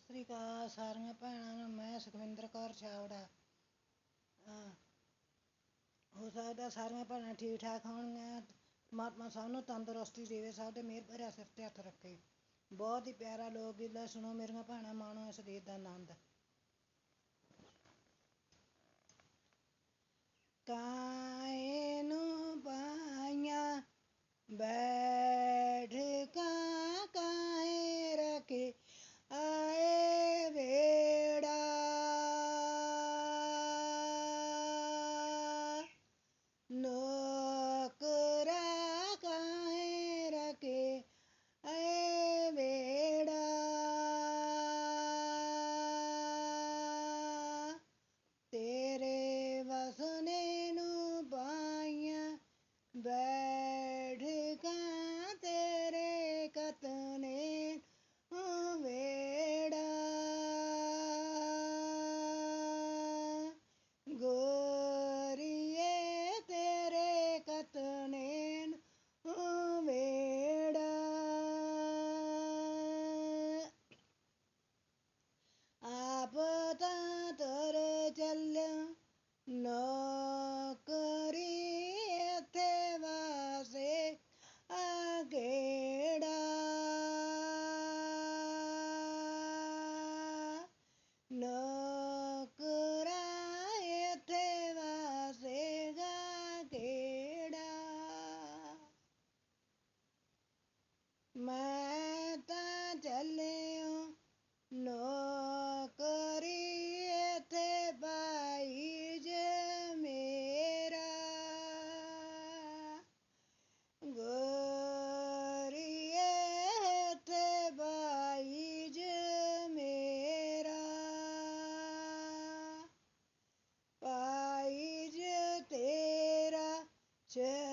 ਸਤਿ ਸ੍ਰੀ ਅਕਾਲ, ਸਾਰੀਆਂ ਭੈਣਾਂ ਨੂੰ ਮੈਂ ਸੁਖਵਿੰਦਰ ਕੌਰ ਛਾਵੜਾ। ਹੋ ਸਕਦਾ ਸਾਰੀਆਂ ਭੈਣਾਂ ਠੀਕ ਠਾਕ ਹੋਣਗੀਆਂ। ਪਰਮਾਤਮਾ ਸਭ ਨੂੰ ਤੰਦਰੁਸਤੀ ਦੇਵੇ, ਸਭ ਦੇ ਮਿਹਰ ਭਰਿਆ ਸਿਰ ਤੇ ਹੱਥ ਰੱਖੇ। ਬਹੁਤ ਹੀ ਪਿਆਰਾ ਲੋਕ ਗੀਤ ਸੁਣੋ ਮੇਰੀਆਂ ਭੈਣਾਂ, ਮਾਣੋ ਇਸ ਗੀਤ ਦਾ ਆਨੰਦ। Yeah.